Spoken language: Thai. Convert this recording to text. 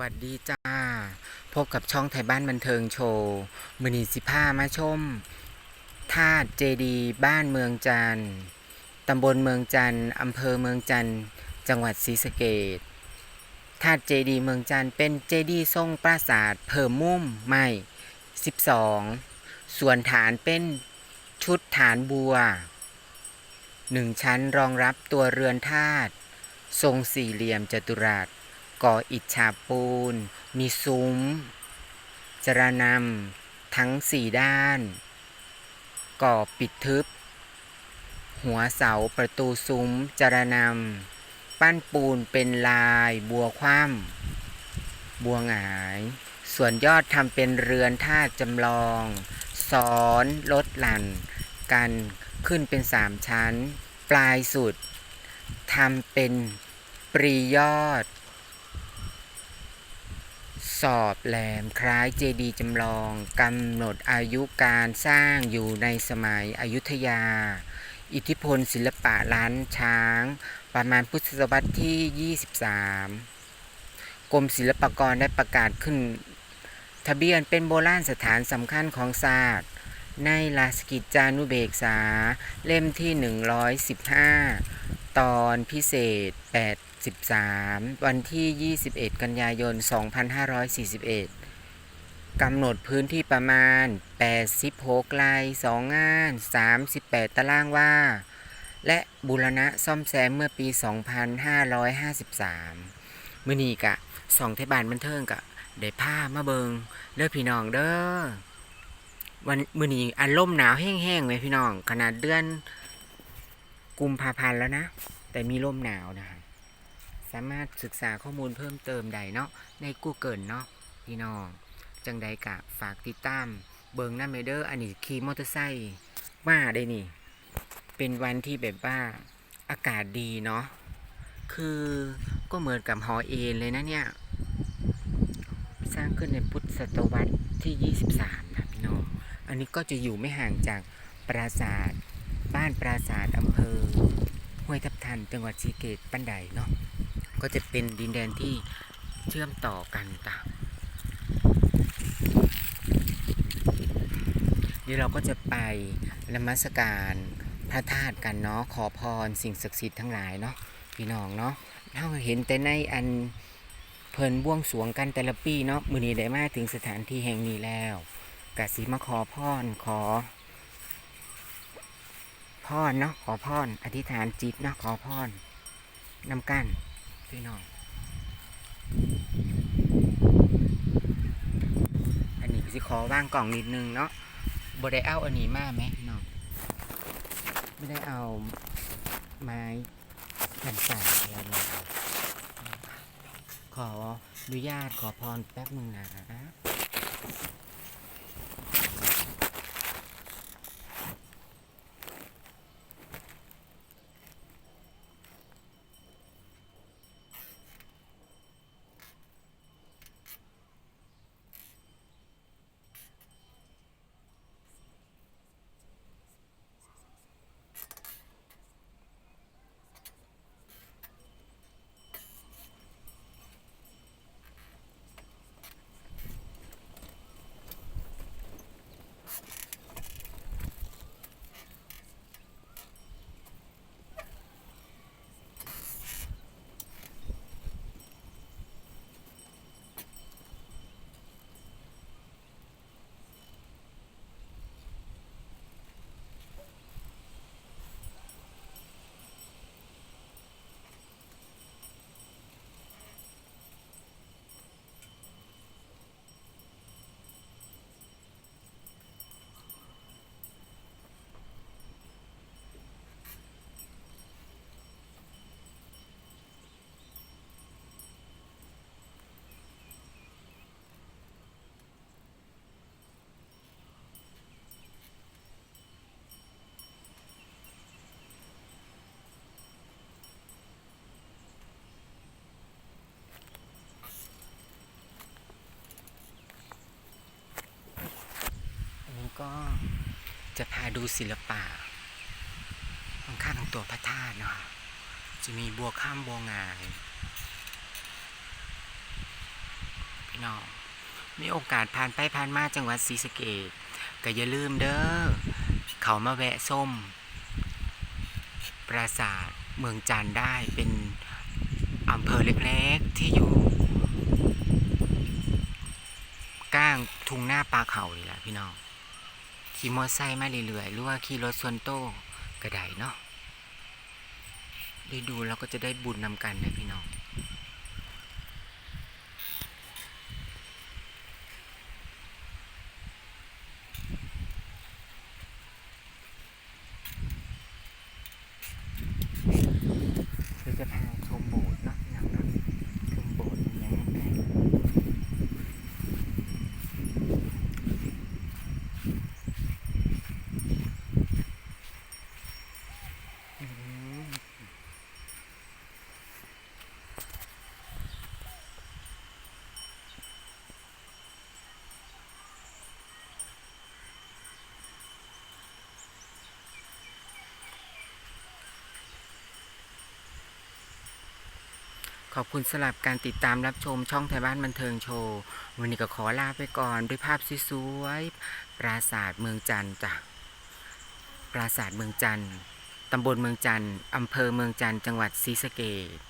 วัสดีจ้า พบกับช่องไทยบ้านบันเทิงโชว์มือนีสิผ้ามาชมธาตุเจดีบ้านเมืองจันทร์ตำบลเมืองจันทร์อำเภอเมืองจันทร์จังหวัดศรีสะเกดธาตุเจดีเมืองจันทร์เป็นเจดีทรงปราสาทเพิ่มมุ่มใหม่ 12 ส่วนฐานเป็นชุดฐานบัวหนึ่งชั้นรองรับตัวเรือนธาตุทรงสี่เหลี่ยมจัตุรัส ก่ออิฐฉาบปูน มีซุ้ม จรนำทั้งสี่ด้าน ก่อปิดทึบ หัวเสาประตูซุ้ม จรนำปั้นปูนเป็นลายบัวคว่ำบัวหงาย ส่วนยอดทำเป็นเรือนท่าจำลองซ้อนลดหลั่น กันขึ้นเป็นสามชั้น ปลายสุดทำเป็นปรียอด สอบแหลมคล้ายเจดีย์จำลองกำหนดอายุการสร้างอยู่ในสมัยอยุธยา อิทธิพลศิลปะล้านช้าง ประมาณพุทธศตวรรษที่ 23 กรมศิลปากรได้ประกาศขึ้น ทะเบียนเป็นโบราณสถานสำคัญของศาสตร์ ในราชกิจจานุเบกษา เล่มที่ 115 ตอนพิเศษ 8 83วันที่ 21 กันยายน 2541 กำหนดพื้นที่ประมาณ 86ไร่2งาน 38 ตารางว่าและบูรณะซ่อมแซมเมื่อปี 2553 มื่อนี้กะสองเทศบาลบันเทิงกะได้ผ้ามาเบิงเด้อพี่น้องเด้อวันมื่อนี้อารมณ์หนาวแห้งๆเลยพี่น้อง ขนาดเดือนกุมภาพันธ์แล้วนะ แต่มีลมหนาวนะคะ สามารถศึกษาข้อมูลเพิ่มเติมได้เนาะใน Google เนาะพี่น้อง จังใดกะฝากติดตาม เบิงน้าเมเดอร์อันนี้ขี่มอเตอร์ไซค์มาได้นี่ เป็นวันที่แบบว่าอากาศดีเนาะคือก็เหมือนกับหอเอนเลยนะเนี่ย สร้างขึ้นในพุทธศตวรรษที่ 23 นะพี่น้อง อันนี้ก็จะอยู่ไม่ห่างจากปราสาท บ้านปราสาทอำเภอห้วยทับทันจังหวัดศรีเกตปันไดเนาะ ก็จะเป็นดินแดนที่เชื่อมต่อกันต่าเดี๋ยวเราก็จะไปนมัสการพระธาตุกันเนาะขอพรสิ่งศักดิ์สิทธิ์ทั้งหลายเนาะพี่น้องเนาะเราเห็นแต่ในอันเพลินบ่วงสวงกันแต่ละปีเนาะมือนี้ได้มาถึงสถานที่แห่งนี้แล้วกะสิมาขอพรขอพรเนาะขอพรอธิษฐานจิตเนาะขอพรนำกัน พี่น้อง อันนี้สิขอว่างกล่องนิดนึงเนาะบ่ได้เอาอันนี้มาไหมน้องไม่ได้เอาไม้แผ่นสายอะไรมาขออนุญาตขอพรแป๊บนึงนะ ก็จะพาดูศิลปะข้างของตัวพระธาตุเนาะจะมีบัวข้ามบัวงาย พี่น้อง มีโอกาสผ่านไปผ่านมาจังหวัดศรีสะเกษก็อย่าลืมเด้อ เขามาแวะส้ม ปราสาทเมืองจันได้เป็นอำเภอเล็กๆที่อยู่กลางทุ่งหน้าปลาเขานี่แหละพี่น้อง ขี่มอไซค์มาเรื่อยๆหรือว่าขี่รถส่วนโต้ก็ได้เนาะได้ดูเราก็จะได้บุญนำกันนะพี่น้อง คือจะพาชมโบสถ์เนาะพี่น้องเนาะชมโบสถ์อย่างนี้นอืม ขอบคุณสำหรับการติดตามรับชมช่องไทยบ้านบันเทิงโชว์ วันนี้ก็ขอลาไปก่อนด้วยภาพสวยๆปราสาทเมืองจันทร์จ้ะปราสาทเมืองจันทร์ตำบลเมืองจันทร์อำเภอเมืองจันทร์จังหวัดศรีสะเกษ